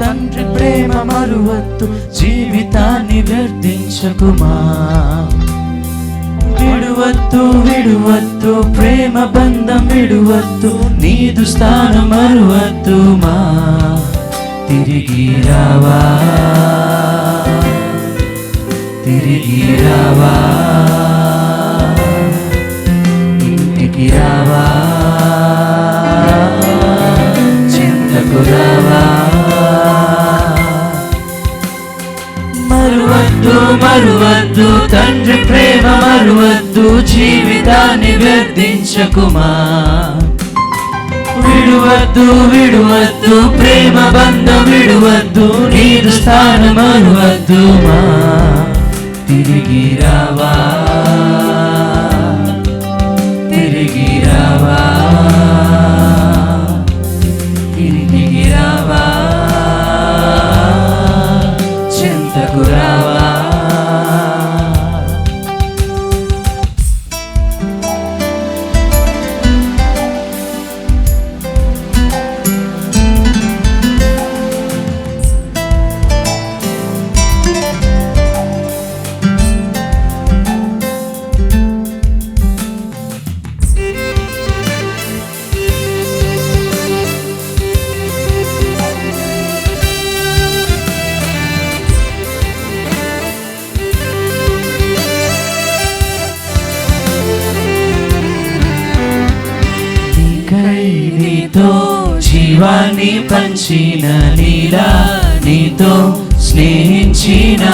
తండ్రి ప్రేమ మరువద్దు జీవితాన్ని వ్యర్థించకుమా? విడువద్దు విడువద్దు ప్రేమ బంధం విడువద్దు నీదు స్థానం మరువద్దు మా తిరిగి రావా? తిరిగి రావా? ఇంటికి రావా? మరువద్దు మరువద్దు తండ్రి ప్రేమ మరువద్దు జీవితాన్ని వ్యర్థించకుమా? విడువద్దు విడువద్దు ప్రేమ బంధం విడువద్దు నీదు స్థానం మరువద్దు మా తిరిగి రావా? తిరిగి రావా? నీతో జీవాన్ని పంచిన నీలా నీతో స్నేహించిన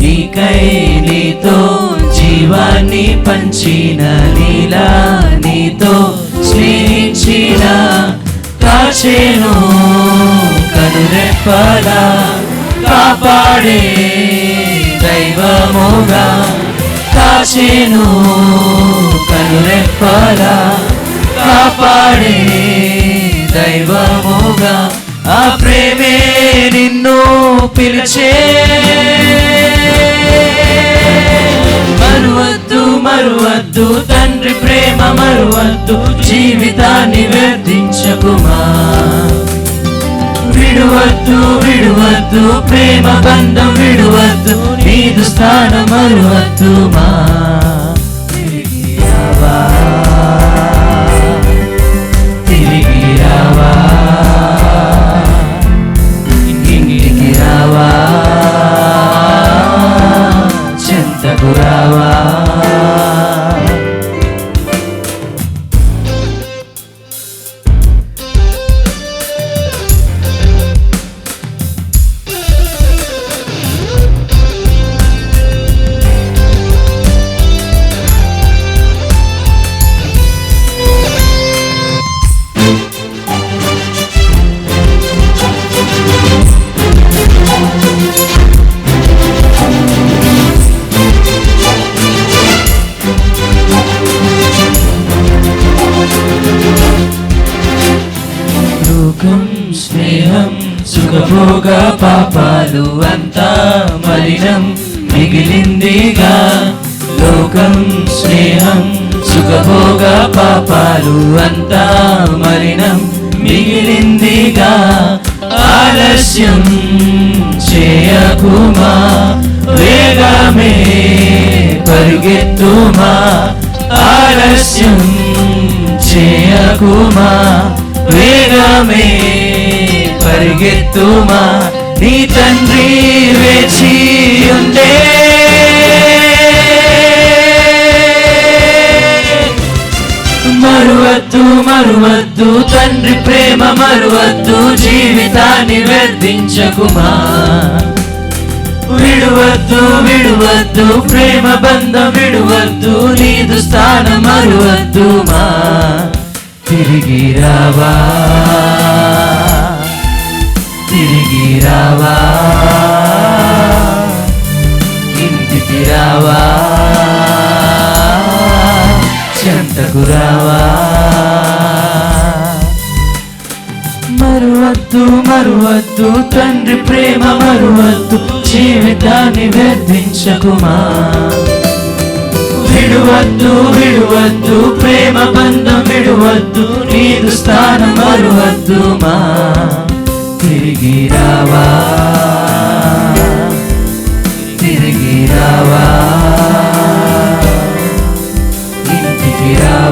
నీకై నీతో జీవాన్ని పంచిన నీలా నీతో స్నేహించిన కాచేను కనురెప్పలా కాపాడే దైవమోగా కాచేను కనురెప్పలా కాపాడే ప్రేమగా ఆ ప్రేమే నిన్ను పిలిచే. మరువద్దు మరువద్దు తండ్రి ప్రేమ మరువద్దు జీవితాన్ని వ్యర్థించకుమా. విడువద్దు విడువద్దు ప్రేమ బంధం విడువద్దు నీదు స్థానం మరువద్దు మా. ఇంటికి స్నేహం సుఖభోగ పాపాలు అంతా మలినం మిగిలిందిగా. లోకం స్నేహం సుఖభోగ పాపాలు అంతా మలినం మిగిలిందిగా. ఆలస్యం చేయకుమా వేగమే పరిగెత్తుమా. ఆలస్యం చేయకుమా వేగమే పరిగెత్తుమా? నీ తండ్రి వేచి ఉండే మరువద్దు మరువద్దు తండ్రి ప్రేమ మరువద్దు జీవితాన్ని వ్యర్థించకుమా? విడువద్దు విడువద్దు ప్రేమ బంధం విడువద్దు నీదు స్థానం మరువద్దు మా తిరిగి రావా? ఇంటికి రావా ఇంటికి రావా చెంతకు రావా? మరువద్దు మరువద్దు తండ్రి ప్రేమ మరువద్దు జీవితాన్ని వ్యర్థించకుమా? విడువద్దు విడువద్దు ప్రేమ బంధం విడువద్దు నీదు స్థానం మరువద్దు మా తిరిగి రావా. తిరిగి రావా. ఇంటికి రావా.